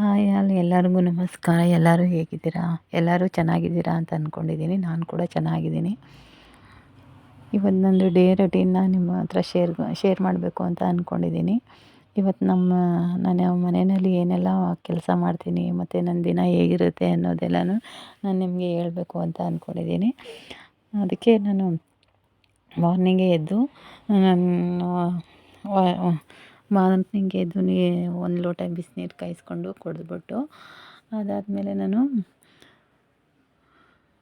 Hi ಅಲ್ಲಿ ಎಲ್ಲರಿಗೂ ನಮಸ್ಕಾರ. ಎಲ್ಲರೂ ಹೇಗಿದ್ದೀರಾ? ಎಲ್ಲರೂ ಚೆನ್ನಾಗಿದ್ದೀರಾ ಅಂತ ಅಂದ್ಕೊಂಡಿದ್ದೀನಿ ನಾನು ಕೂಡ ಚೆನ್ನಾಗಿದ್ದೀನಿ. ಇವತ್ತು ನಂದು ಡೇ ರೊಟೀನ್ನ ನಿಮ್ಮ ಹತ್ರ ಶೇರ್ ಶೇರ್ ಮಾಡಬೇಕು ಅಂತ ಅಂದ್ಕೊಂಡಿದ್ದೀನಿ ಇವತ್ತು ನಮ್ಮ, ನಾನು ಮನೆಯಲ್ಲಿ ಏನೆಲ್ಲ ಕೆಲಸ ಮಾಡ್ತೀನಿ, ಮತ್ತು ನನ್ನ ದಿನ ಹೇಗಿರುತ್ತೆ ಅನ್ನೋದೆಲ್ಲನೂ ನಾನು ನಿಮಗೆ ಹೇಳಬೇಕು ಅಂತ ಅಂದ್ಕೊಂಡಿದ್ದೀನಿ ಅದಕ್ಕೆ ನಾನು ಮಾರ್ನಿಂಗೇ ಎದ್ದು ನಾನು ಮಾರ್ನಿಂಗ್ ಎದ್ದು ನೀ ಒಂದು ಲೋಟ ಬಿಸಿನೀರು ಕಾಯಿಸ್ಕೊಂಡು ಕುಡಿದ್ಬಿಟ್ಟು, ಅದಾದಮೇಲೆ ನಾನು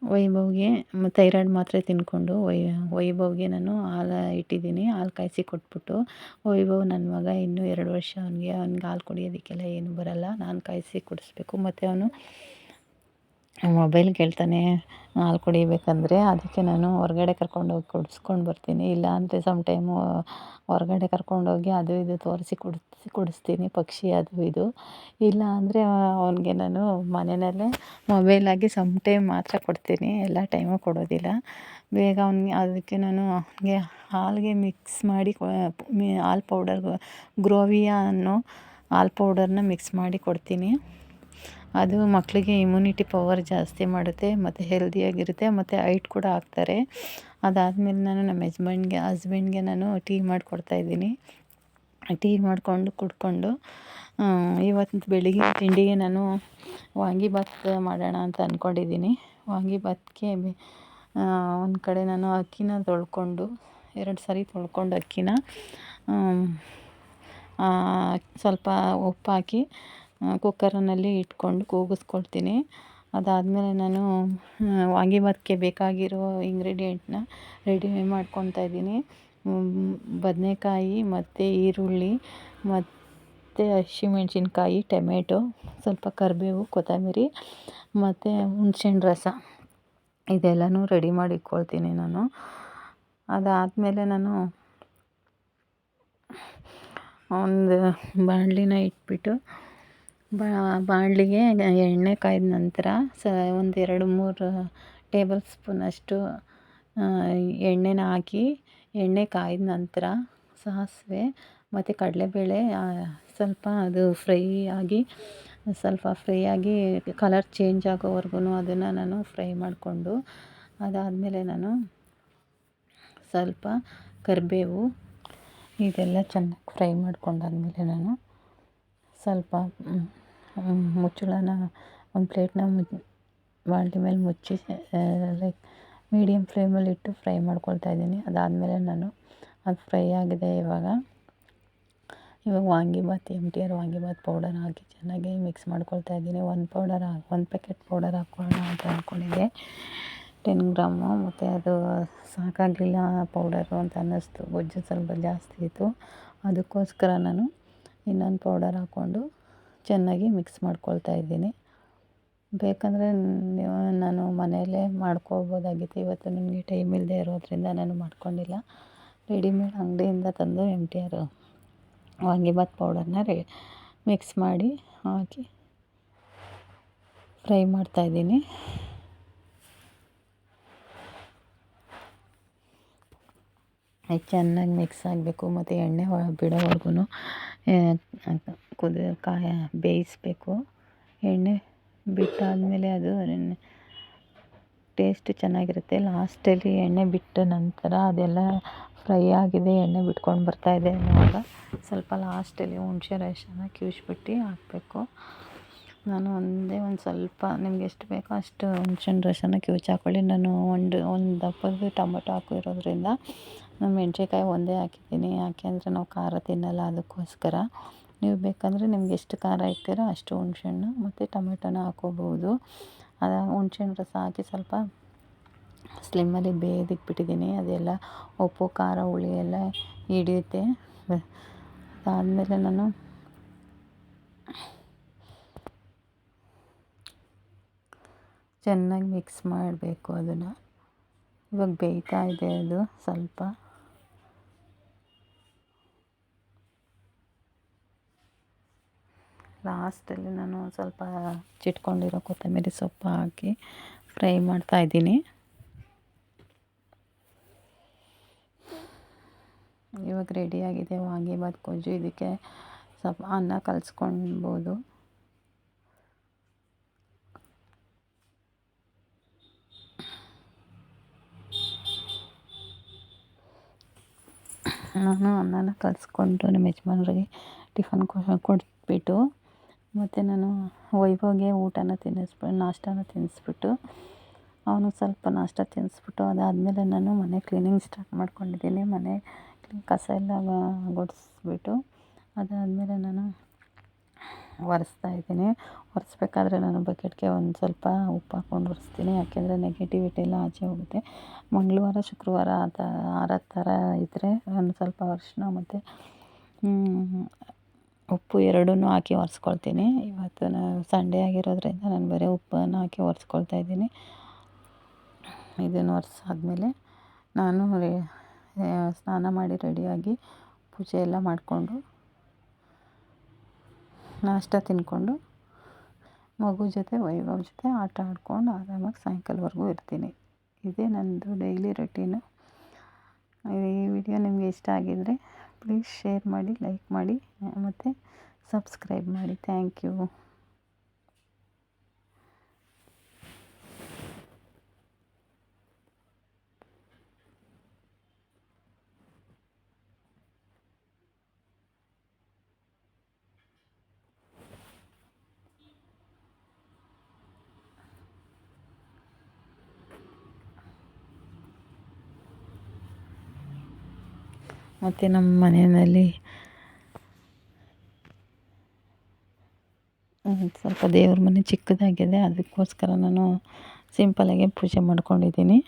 ವೈಭವ್ಗೆ ಥೈರಾಯ್ಡ್ ಮಾತ್ರೆ ತಿಂದ್ಕೊಂಡು ವೈ, ವೈಭವ್ಗೆ ನಾನು ಹಾಲು ಇಟ್ಟಿದ್ದೀನಿ, ಹಾಲು ಕಾಯಿಸಿ ಕೊಟ್ಬಿಟ್ಟು, ವೈಭವ್ ನನ್ನ ಮಗ ಇನ್ನೂ ಎರಡು ವರ್ಷ ಅವನಿಗೆ, ಅವ್ನಿಗೆ ಹಾಲು ಕುಡಿಯೋದಕ್ಕೆಲ್ಲ ಏನು ಬರಲ್ಲ, ನಾನು ಕಾಯಿಸಿ ಕುಡಿಸ್ಬೇಕು, ಮತ್ತು ಅವನು ಮೊಬೈಲ್ ಕೇಳ್ತಾನೆ, ಹಾಲು ಕುಡಿಬೇಕಂದರೆ ಅದಕ್ಕೆ ನಾನು ಹೊರ್ಗಡೆ ಕರ್ಕೊಂಡೋಗಿ ಕುಡಿಸ್ಕೊಂಡು ಬರ್ತೀನಿ. ಇಲ್ಲ ಅಂದರೆ ಸಮ್ ಟೈಮು ಹೊರ್ಗಡೆ ಕರ್ಕೊಂಡೋಗಿ ಅದು ಇದು ತೋರಿಸಿ ಕುಡಿಸಿ, ಕುಡಿಸ್ತೀನಿ, ಪಕ್ಷಿ ಅದು ಇದು. ಇಲ್ಲ ಅಂದರೆ ಅವನಿಗೆ ನಾನು ಮನೆಯಲ್ಲೇ ಮೊಬೈಲಾಗಿ ಸಮ್ ಟೈಮ್ ಮಾತ್ರ ಕೊಡ್ತೀನಿ, ಎಲ್ಲ ಟೈಮು ಕೊಡೋದಿಲ್ಲ. ಬೇಗ ಅವ್ನಿಗೆ ಅದಕ್ಕೆ ನಾನು ಅವನಿಗೆ ಹಾಲಿಗೆ ಮಿಕ್ಸ್ ಮಾಡಿ ಹಾಲು ಪೌಡರ್ ಗ್ರೋವಿಯಾ ಅನ್ನೋ ಹಾಲು ಪೌಡರ್ನ ಮಿಕ್ಸ್ ಮಾಡಿ ಕೊಡ್ತೀನಿ. ಅದು ಮಕ್ಕಳಿಗೆ ಇಮ್ಯುನಿಟಿ ಪವರ್ ಜಾಸ್ತಿ ಮಾಡುತ್ತೆ, ಮತ್ತು ಹೆಲ್ದಿಯಾಗಿರುತ್ತೆ ಮತ್ತು ಹೈಟ್ ಕೂಡ ಆಗ್ತಾರೆ. ಅದಾದಮೇಲೆ ನಾನು ನಮ್ಮ ಯಜಮಾನ್ಗೆ ಹಸ್ಬೆಂಡ್ಗೆ ನಾನು ಟೀ ಮಾಡಿಕೊಡ್ತಾಯಿದ್ದೀನಿ ಟೀ ಮಾಡಿಕೊಂಡು ಕುಡ್ಕೊಂಡು ಇವತ್ತು ಬೆಳಿಗ್ಗೆ ತಿಂಡಿಗೆ ನಾನು ವಾಂಗಿಭಾತ್ ಮಾಡೋಣ ಅಂತ ಅಂದ್ಕೊಂಡಿದ್ದೀನಿ ವಾಂಗಿಭಾತ್ಗೆ ಒಂದು ಕಡೆ ನಾನು ಅಕ್ಕಿನ ತೊಳ್ಕೊಂಡು, ಎರಡು ಸಾರಿ ತೊಳ್ಕೊಂಡು ಅಕ್ಕಿನ ಸ್ವಲ್ಪ ಉಪ್ಪು ಹಾಕಿ ಕುಕ್ಕರ್ನಲ್ಲಿ ಇಟ್ಕೊಂಡು ಕೂಗಿಸ್ಕೊಳ್ತೀನಿ. ಅದಾದಮೇಲೆ ನಾನು ವಾಂಗಿಭಾತ್ಗೆ ಬೇಕಾಗಿರೋ ಇಂಗ್ರೀಡಿಯೆಂಟ್ನ ರೆಡಿ ಮಾಡ್ಕೊತಾ ಇದ್ದೀನಿ. ಬದನೇಕಾಯಿ, ಮತ್ತು ಈರುಳ್ಳಿ, ಮತ್ತು ಹಸಿಮೆಣ್ಸಿನ್ಕಾಯಿ, ಟೊಮೆಟೊ, ಸ್ವಲ್ಪ ಕರಿಬೇವು, ಕೊತ್ತಂಬರಿ, ಮತ್ತು ಹುಣ್ಸೆಹಣ್ಣು ರಸ. ಇದೆಲ್ಲನೂ ರೆಡಿ ಮಾಡಿ ಇಟ್ಕೊಳ್ತೀನಿ ನಾನು. ಅದಾದಮೇಲೆ ನಾನು ಒಂದು ಬಾಣಲಿನ ಇಟ್ಬಿಟ್ಟು ಬಾಣಲಿಗೆ ಎಣ್ಣೆ ಕಾಯ್ದ ನಂತರ ಸ, ಒಂದು ಎರಡು ಮೂರು ಟೇಬಲ್ ಸ್ಪೂನಷ್ಟು ಎಣ್ಣೆನ ಹಾಕಿ, ಎಣ್ಣೆ ಕಾಯ್ದ ನಂತರ ಸಾಸಿವೆ ಮತ್ತು ಕಡಲೆಬೇಳೆ ಸ್ವಲ್ಪ ಅದು ಫ್ರೈ ಆಗಿ, ಸ್ವಲ್ಪ ಫ್ರೈ ಆಗಿ ಕಲರ್ ಚೇಂಜ್ ಆಗೋವರೆಗೂ ಅದನ್ನು ನಾನು ಫ್ರೈ ಮಾಡಿಕೊಂಡು, ಅದಾದಮೇಲೆ ನಾನು ಸ್ವಲ್ಪ ಕರಿಬೇವು, ಇದೆಲ್ಲ ಚೆನ್ನಾಗಿ ಫ್ರೈ ಮಾಡ್ಕೊಂಡಾದಮೇಲೆ ನಾನು ಸ್ವಲ್ಪ ಮುಚ್ಚಳನ ಒಂದು ಪ್ಲೇಟ್ನ ಬಾಣಲಿ ಮೇಲೆ ಮುಚ್ಚಿ ಲೈಕ್ ಮೀಡಿಯಮ್ ಫ್ಲೇಮಲ್ಲಿ ಇಟ್ಟು ಫ್ರೈ ಮಾಡ್ಕೊಳ್ತಾ ಇದ್ದೀನಿ. ಅದಾದಮೇಲೆ ನಾನು ಅದು ಫ್ರೈ ಆಗಿದೆ ಇವಾಗ. ಇವಾಗ vangibath M T R vangibath powder ಹಾಕಿ ಚೆನ್ನಾಗಿ ಮಿಕ್ಸ್ ಮಾಡ್ಕೊಳ್ತಾ ಇದ್ದೀನಿ. ಒಂದು ಪೌಡರ್ ಒಂದು ಪ್ಯಾಕೆಟ್ ಪೌಡರ್ ಹಾಕ್ಕೊಳ್ಳೋಣ ಅಂತ ಅಂದ್ಕೊಂಡಿದ್ದೆ ಟೆನ್ ಗ್ರಾಮು ಮತ್ತು ಅದು ಸಾಕಾಗಲಿಲ್ಲ ಪೌಡರು ಅಂತ ಅನ್ನಿಸ್ತು. ಗೊಜ್ಜು ಸ್ವಲ್ಪ ಜಾಸ್ತಿ ಇತ್ತು ಅದಕ್ಕೋಸ್ಕರ ನಾನು ಇನ್ನೊಂದು ಪೌಡರ್ ಹಾಕ್ಕೊಂಡು ಚೆನ್ನಾಗಿ ಮಿಕ್ಸ್ ಮಾಡ್ಕೊಳ್ತಾ ಇದ್ದೀನಿ. ಬೇಕಂದರೆ ನೀವು ನಾನು ಮನೆಯಲ್ಲೇ ಮಾಡ್ಕೋಬೋದಾಗಿತ್ತು ಇವತ್ತು ನನಗೆ ಟೈಮ್ ಇಲ್ಲದೆ ಇರೋದರಿಂದ ನಾನು ಮಾಡ್ಕೊಂಡಿಲ್ಲ. ರೆಡಿಮೇಡ್ ಅಂಗಡಿಯಿಂದ ತಂದು ಎಂ ಟಿ ಆರ್ ವಾಂಗಿಭಾತ್ ಪೌಡರ್ನ ರೆ ಮಿಕ್ಸ್ ಮಾಡಿ ಹಾಕಿ ಫ್ರೈ ಮಾಡ್ತಾಯಿದ್ದೀನಿ ಚೆನ್ನಾಗಿ ಮಿಕ್ಸ್ ಆಗಬೇಕು ಮತ್ತು ಎಣ್ಣೆ ಬಿಡೋವರ್ಗು ಕುದಿ ಕಾಯ ಬೇಯಿಸಬೇಕು. ಎಣ್ಣೆ ಬಿಟ್ಟಾದಮೇಲೆ ಅದು ಟೇಸ್ಟ್ ಚೆನ್ನಾಗಿರುತ್ತೆ. ಲಾಸ್ಟಲ್ಲಿ ಎಣ್ಣೆ ಬಿಟ್ಟ ನಂತರ ಅದೆಲ್ಲ ಫ್ರೈ ಆಗಿದೆ. ಎಣ್ಣೆ ಬಿಟ್ಕೊಂಡು ಬರ್ತಾಯಿದೆ ಅನ್ನುವಾಗ ಸ್ವಲ್ಪ ಲಾಸ್ಟಲ್ಲಿ ಹುಣಸೆ ರಸನ ಕಿವುಚ್ಬಿಟ್ಟು ಹಾಕಬೇಕು. ನಾನು ಒಂದೇ ಒಂದು ಸ್ವಲ್ಪ ನಿಮ್ಗೆ ಎಷ್ಟು ಬೇಕೋ ಅಷ್ಟು ಹುಣ್ಸೆಹಣ್ಣು ರಸನ ಕಿವುಚಿ ಹಾಕ್ಕೊಳ್ಳಿ ನಾನು ಒಂದು ಒಂದು ದಪ್ಪದ ಟೊಮೊಟೊ ಹಾಕಿರೋದ್ರಿಂದ ನಾನು ಮೆಣಸಿನ್ಕಾಯಿ ಒಂದೇ ಹಾಕಿದ್ದೀನಿ. ಯಾಕೆ ಅಂದರೆ ನಾವು ಖಾರ ತಿನ್ನಲ್ಲ, ಅದಕ್ಕೋಸ್ಕರ. ನೀವು ಬೇಕಂದರೆ ನಿಮ್ಗೆ ಎಷ್ಟು ಖಾರ ಇಕ್ತೀರೋ ಅಷ್ಟು ಹುಣ್ಸೆಹಣ್ಣು ಮತ್ತು ಟೊಮೆಟೊನ ಹಾಕ್ಕೋಬೋದು ಅದು ಹುಣ್ಸೆಹಣ್ಣು ರಸ ಹಾಕಿ ಸ್ವಲ್ಪ ಸ್ಲಿಮ್ಮಲ್ಲಿ ಬೇಯೋದಕ್ಕೆ ಬಿಟ್ಟಿದ್ದೀನಿ ಅದೆಲ್ಲ ಉಪ್ಪು, ಖಾರ, ಹುಳಿ ಎಲ್ಲ ಹಿಡಿಯುತ್ತೆ. ಅದಾದಮೇಲೆ ನಾನು ಚೆನ್ನಾಗಿ ಮಿಕ್ಸ್ ಮಾಡಬೇಕು ಅದನ್ನು. ಇವಾಗ ಬೇಯ್ತಾ ಇದೆ ಅದು ಸ್ವಲ್ಪ. ಲಾಸ್ಟಲ್ಲಿ ನಾನು ಸ್ವಲ್ಪ ಚಿಟ್ಕೊಂಡಿರೋ ಕೊತ್ತಂಬರಿ ಸೊಪ್ಪು ಹಾಕಿ ಫ್ರೈ ಮಾಡ್ತಾ ಇದ್ದೀನಿ. ಇವಾಗ ರೆಡಿಯಾಗಿದೆ ವಾಂಗಿಬಾತ್ ಗೊಜ್ಜು, ಇದಕ್ಕೆ ಸ್ವಲ್ಪ ಅನ್ನ ಕಲಿಸ್ಕೊಳ್ಬೋದು. ನಾನು ಅನ್ನನ ಕಲಿಸ್ಕೊಂಡು ನಮ್ಮ ಯಜಮಾನ್ರಿಗೆ ಟಿಫನ್ ಕೊಟ್ಬಿಟ್ಟು ಮತ್ತು ನಾನು ವೈಭವ್ಗೆ ಊಟನ ತಿನ್ನಿಸ್ಬಿಟ್ಟು ನಾಷ್ಟಾನ ತಿನ್ನಿಸ್ಬಿಟ್ಟು ಅವನು ಸ್ವಲ್ಪ ನಾಷ್ಟ ತಿನ್ನಿಸ್ಬಿಟ್ಟು ಅದಾದಮೇಲೆ ನಾನು ಮನೆ ಕ್ಲೀನಿಂಗ್ ಸ್ಟಾರ್ಟ್ ಮಾಡ್ಕೊಂಡಿದ್ದೀನಿ. ಮನೆ ಕಸ ಎಲ್ಲ ಗುಡಿಸ್ಬಿಟ್ಟು ಅದಾದಮೇಲೆ ನಾನು ಒರೆಸ್ತಾ ಇದ್ದೀನಿ. ಒರೆಸ್ಬೇಕಾದ್ರೆ ನಾನು ಬಕೆಟ್ಗೆ ಒಂದು ಸ್ವಲ್ಪ ಉಪ್ಪು ಹಾಕ್ಕೊಂಡು ಒರೆಸ್ತೀನಿ. ಯಾಕೆಂದರೆ ನೆಗೆಟಿವಿಟಿ ಎಲ್ಲ ಆಚೆ ಹೋಗುತ್ತೆ. ಮಂಗಳವಾರ, ಶುಕ್ರವಾರ ಆ ಥರ ಆ ಥರ ಇದ್ದರೆ ನಾನು ಸ್ವಲ್ಪ ಅರಿಶಿನ ಮತ್ತು ಉಪ್ಪು ಎರಡೂ ಹಾಕಿ ಒರೆಸ್ಕೊಳ್ತೀನಿ. ಇವತ್ತು ನಾನು ಸಂಡೇ ಆಗಿರೋದ್ರಿಂದ ನಾನು ಬರೀ ಉಪ್ಪನ್ನು ಹಾಕಿ ಒರೆಸ್ಕೊಳ್ತಾ ಇದ್ದೀನಿ. ಇದನ್ನು ಒರೆಸಾದ್ಮೇಲೆ ನಾನು ಸ್ನಾನ ಮಾಡಿ ರೆಡಿಯಾಗಿ ಪೂಜೆ ಎಲ್ಲ ಮಾಡಿಕೊಂಡು ನಾಷ್ಟ ತಿಂದ್ಕೊಂಡು ಮಗು ಜೊತೆ, ವೈಭವ್ ಜೊತೆ ಆಟ ಆಡ್ಕೊಂಡು ಆರಾಮಾಗಿ ಸಾಯಂಕಾಲವರೆಗೂ ಇರ್ತೀನಿ. ಇದೇ ನನ್ನದು ಡೈಲಿ ರೊಟೀನು ಈ ವಿಡಿಯೋ ನಿಮಗೆ ಇಷ್ಟ ಆಗಿದ್ದರೆ ಪ್ಲೀಸ್ ಶೇರ್ ಮಾಡಿ ಲೈಕ್ ಮಾಡಿ, ಮತ್ತು ಸಬ್ಸ್ಕ್ರೈಬ್ ಮಾಡಿ. ಥ್ಯಾಂಕ್ ಯು ಮತ್ತು ನಮ್ಮ ಮನೆಯಲ್ಲಿ ಸ್ವಲ್ಪ ದೇವ್ರ ಮನೆ ಚಿಕ್ಕದಾಗಿದೆ, ಅದಕ್ಕೋಸ್ಕರ ನಾನು ಸಿಂಪಲಾಗೆ ಪೂಜೆ ಮಾಡ್ಕೊಂಡಿದ್ದೀನಿ.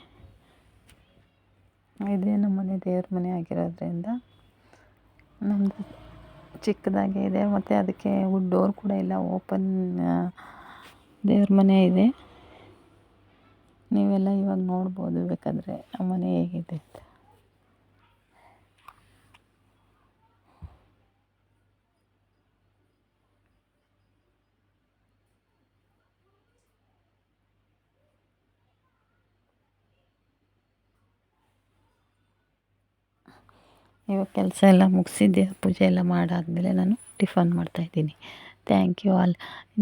ಇದೇ ನಮ್ಮ ಮನೆ ದೇವ್ರ ಮನೆ ಆಗಿರೋದ್ರಿಂದ ನಮ್ಮದು ಚಿಕ್ಕದಾಗೇ ಇದೆ, ಮತ್ತು ಅದಕ್ಕೆ ವುಡ್ ಡೋರ್ ಕೂಡ ಇಲ್ಲ ಓಪನ್ ದೇವ್ರ ಮನೆ ಇದೆ. ನೀವೆಲ್ಲ ಇವಾಗ ನೋಡ್ಬೋದು, ಬೇಕಾದರೆ ಆ ಮನೆ ಹೇಗಿದೆ ಇವಾಗ ಕೆಲಸ ಎಲ್ಲ ಮುಗಿಸಿದ್ದೆ, ಪೂಜೆ ಎಲ್ಲ ಮಾಡಾದಮೇಲೆ ನಾನು ಟಿಫನ್ ಮಾಡ್ತಾಯಿದ್ದೀನಿ ಥ್ಯಾಂಕ್ ಯು ಆಲ್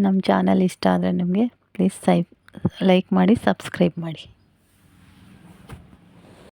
ನಮ್ಮ ಚಾನಲ್ ಇಷ್ಟ ಆದರೆ ನಿಮಗೆ ಪ್ಲೀಸ್ ಸೈ ಲೈಕ್ ಮಾಡಿ ಸಬ್ಸ್ಕ್ರೈಬ್ ಮಾಡಿ.